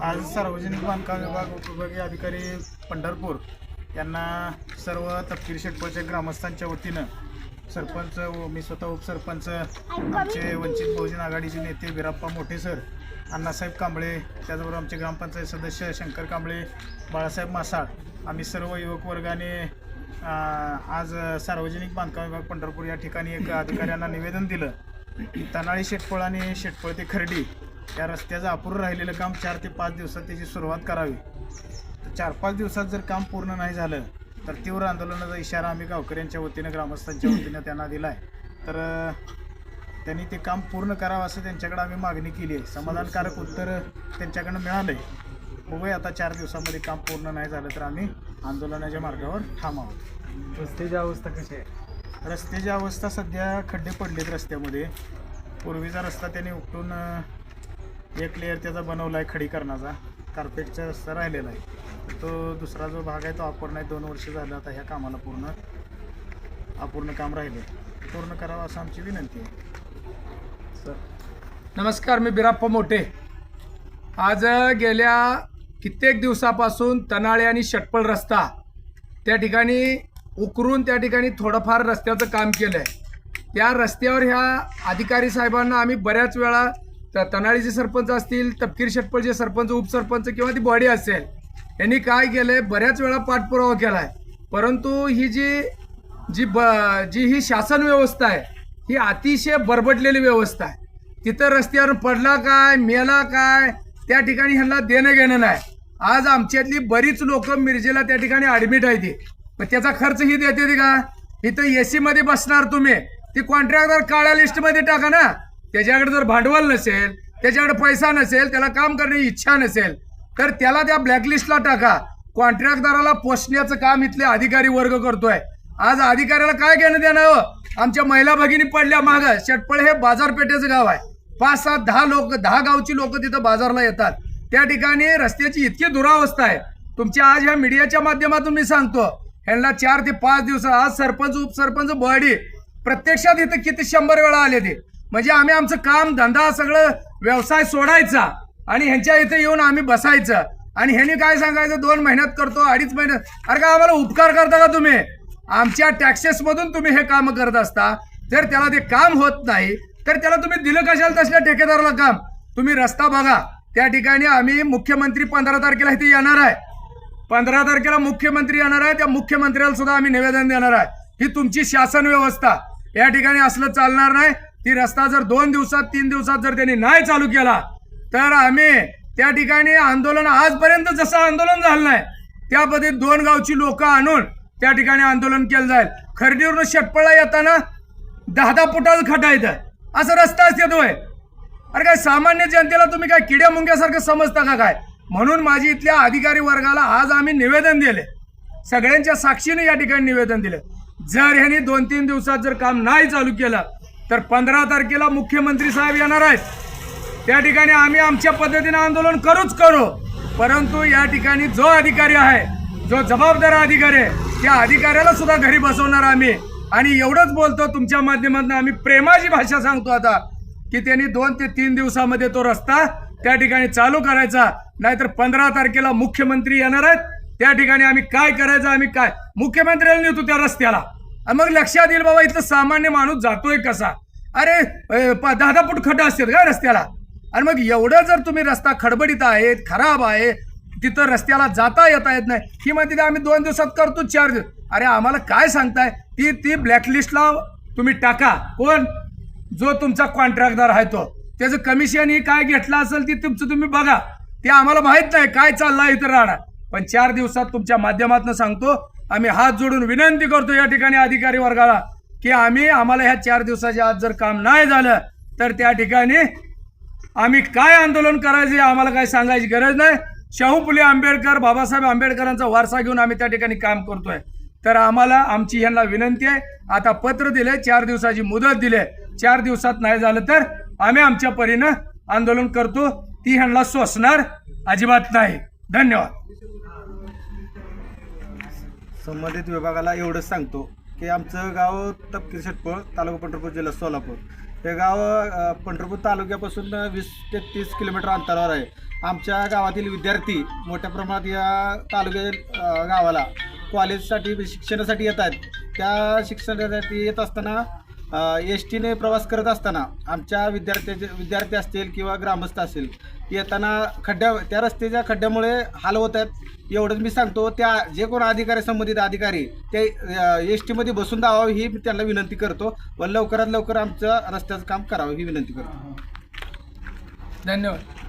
आज सार्वजनिक बांधकाम विभाग उपविभागीय अधिकारी पंढरपूर यांना सर्व तपकीर शेटपूरच्या ग्रामस्थांच्या वतीनं सरपंच व मी स्वतः उपसरपंच आमचे वंचित बहुजन आघाडीचे नेते बिराप्पा मोठे सर अण्णासाहेब कांबळे त्याचबरोबर आमचे ग्रामपंचायत सदस्य शंकर कांबळे बाळासाहेब मासाळ आम्ही सर्व युवक वर्गाने आज सार्वजनिक बांधकाम विभाग पंढरपूर या ठिकाणी एक अधिकाऱ्यांना निवेदन दिलं तनाळी शेटपळ आणि शेटपळ ते खर्डी या रस्त्याचं अपूर्ण राहिलेलं काम चार ते पाच दिवसात त्याची सुरुवात करावी. तर चार पाच दिवसात जर काम पूर्ण नाही झालं तर तीव्र आंदोलनाचा इशारा आम्ही गावकऱ्यांच्या वतीनं ग्रामस्थांच्या वतीनं त्यांना दिला आहे तर त्यांनी ते काम पूर्ण करावं असं त्यांच्याकडे आम्ही मागणी केली आहे. समाधानकारक उत्तर त्यांच्याकडनं मिळालं आहे बघूया आता चार दिवसामध्ये काम पूर्ण नाही झालं तर आम्ही आंदोलनाच्या मार्गावर थांबावं. रस्त्याची अवस्था कशी आहे? रस्त्याची अवस्था सध्या खड्डे पडलेत रस्त्यामध्ये. पूर्वीचा रस्ता त्याने उपटून एक लेअर त्याचा बनवला आहे खडीकरणाचा कार्पेटचा रस्ता राहिलेला आहे. तो दुसरा जो भाग आहे तो अपूर्ण आहे. दोन वर्ष झालं आता ह्या कामाला पूर्ण अपूर्ण काम राहिले. पूर्ण करावं असं आमची विनंती आहे. सर. नमस्कार मी बिराप्पा मोठे. आज गेल्या कित्येक दिवसापासून तनाळे आणि षटपळ रस्ता त्या ठिकाणी उकरून त्या ठिकाणी थोडंफार रस्त्याचं काम केलं आहे त्या रस्त्यावर ह्या अधिकारी साहेबांना आम्ही बऱ्याच वेळा तनाळीचे सरपंच असतील तपकीर षटपळचे सरपंच उपसरपंच किंवा ती बॉडी असेल यांनी काय केलंय? बऱ्याच वेळा पाठपुरावा केला आहे परंतु ही जी जी ब जी ही शासन व्यवस्था आहे ही अतिशय बरबटलेली व्यवस्था आहे. तिथं रस्त्यावर पडला काय मेला काय त्या ठिकाणी ह्यांना देणं घेणं नाही. आज आमच्यातली बरीच लोक मिरजेला त्या ठिकाणी ऍडमिट आहे ती मग त्याचा खर्च ही देते का? इथं एसीमध्ये बसणार तुम्ही. ती कॉन्ट्रॅक्टर काळ्या लिस्टमध्ये टाका ना. त्याच्याकडे जर भांडवल नसेल त्याच्याकडे पैसा नसेल त्याला काम करण्याची इच्छा नसेल तर त्याला त्या ब्लॅकलिस्टला टाका. कॉन्ट्रॅक्टदाराला पोचण्याचं काम इथले अधिकारी वर्ग करतोय. आज अधिकाऱ्याला काय घेणं देणं हो? आमच्या महिला भगिनी पडल्या माग. शेटपळ हे बाजारपेठेचं गाव आहे. पाच सात दहा लोक दहा गावची लोक तिथं बाजारला येतात. त्या ठिकाणी रस्त्याची इतकी दुरावस्था आहे. तुमच्या आज ह्या मीडियाच्या माध्यमातून मी सांगतो ह्यांना चार ते पाच दिवस आज सरपंच उपसरपंच बॉडी प्रत्यक्षात इथं किती शंभर वेळा आले ते. म्हणजे आम्ही आमचं काम धंदा सगळं व्यवसाय सोडायचा आणि ह्यांच्या इथे येऊन आम्ही बसायचं. आणि ह्यांनी काय सांगायचं? दोन महिन्यात करतो अडीच महिन्यात अरे का आम्हाला उपकार करता का तुम्ही? आमच्या टॅक्सेसमधून तुम्ही हे काम करत असता. जर त्याला ते काम होत नाही तर त्याला तुम्ही दिलं कशाला तसल्या ठेकेदाराला काम? तुम्ही रस्ता बघा. त्या ठिकाणी आम्ही मुख्यमंत्री पंधरा तारखेला इथे येणार आहे. पंधरा तारखेला मुख्यमंत्री येणार आहे. त्या मुख्यमंत्र्याला सुद्धा आम्ही निवेदन देणार आहे. ही तुमची शासन व्यवस्था. या ठिकाणी असलं चालणार नाही. ती रस्ता जर दोन दिवसात तीन दिवसात जर त्यांनी नाही चालू केला तर आम्ही त्या ठिकाणी आंदोलन आजपर्यंत जसं आंदोलन झालं नाही त्या पद्धतीत दोन गावची लोक आणून त्या ठिकाणी आंदोलन केलं जाईल. खर्डीवरून शेटपळा येताना दहा दहा फुटाचं खटायचं येतं असं रस्ता असते तो अरे काय सामान्य जनतेला तुम्ही काय किड्या मुंग्यासारखं समजता का काय? म्हणून माझी इथल्या अधिकारी वर्गाला आज आम्ही निवेदन दिले. सगळ्यांच्या साक्षीने या ठिकाणी निवेदन दिलं. जर ह्यांनी दोन तीन दिवसात जर काम नाही चालू केलं तर पंधरा तारखेला मुख्यमंत्री साहेब येणार आहेत. त्या ठिकाणी आम्ही आमच्या पद्धतीने आंदोलन करूच करू. परंतु या ठिकाणी जो अधिकारी आहे जो जबाबदार अधिकारी आहे त्या अधिकाऱ्याला सुद्धा घरी बसवणार आम्ही. आणि एवढंच बोलतो तुमच्या माध्यमातून आम्ही प्रेमाची भाषा सांगतो आता की त्यांनी दोन ते तीन दिवसामध्ये तो रस्ता त्या ठिकाणी चालू करायचा. नाहीतर पंधरा तारखेला मुख्यमंत्री येणार आहेत. त्या ठिकाणी आम्ही काय करायचं आम्ही काय मुख्यमंत्र्याला नेतो त्या रस्त्याला. मग लक्षात येईल बाबा इथलं सामान्य माणूस जातोय कसा? अरे प- दहा दहा फूट खड्डा असतात का रस्त्याला? आणि मग एवढं जर तुम्ही रस्ता खडबडीत आहेत खराब आहे तिथं रस्त्याला जाता येता येत नाही. ही माहिती ते आम्ही दोन दिवसात करतो चार दिवस. अरे आम्हाला काय सांगताय? ती ती ब्लॅकलिस्टला तुम्ही टाका. कोण? जो तुमचा कॉन्ट्रॅक्टदार आहे तो. त्याचं कमिशन ही काय घेतलं असेल ती तुमचं तुम्ही बघा. ते आम्हाला माहीत नाही काय चाललंय इथं राहणार पण चार दिवसात तुमच्या माध्यमातून सांगतो आम्ही हात जोडून विनंती करतो या ठिकाणी अधिकारी वर्गाला की आम्ही आम्हाला ह्या चार दिवसाच्या आत जर काम नाही झालं तर त्या ठिकाणी आम्ही काय आंदोलन करायचे आम्हाला काय सांगायची गरज नाही. शाहू फुले आंबेडकर बाबासाहेब आंबेडकरांचा वारसा घेऊन आम्ही त्या ठिकाणी काम करतोय. तर आम्हाला आमची यांना विनंती आहे आता पत्र दिले चार दिवसाची मुदत दिले चार दिवसात नाही झालं तर आम्ही आमच्या परीनं आंदोलन करतो. ती ह्यांना सोसणार अजिबात नाही. धन्यवाद. संबंधित विभागाला एवढंच सांगतो की आमचं गाव तपकीर शेटपळ तालुका पंढरपूर जिल्हा सोलापूर. हे गाव पंढरपूर तालुक्यापासून वीस ते तीस किलोमीटर अंतरावर आहे. आमच्या गावातील विद्यार्थी मोठ्या प्रमाणात या तालुक्या गावाला कॉलेजसाठी शिक्षणासाठी येत आहेत. त्या शिक्षणासाठी येत असताना एस टीने प्रवास करत असताना आमच्या विद्यार्थ्याचे विद्यार्थी असतील किंवा ग्रामस्थ असतील येताना खड्ड्या त्या रस्त्याच्या खड्ड्यामुळे हाल होत आहेत. एवढंच मी सांगतो त्या जे कोण अधिकारी संबंधित अधिकारी ते एस टीमध्ये बसून जावावं ही मी त्यांना विनंती करतो. व लवकरात लवकर आमचं रस्त्याचं काम करावं ही विनंती करतो. धन्यवाद.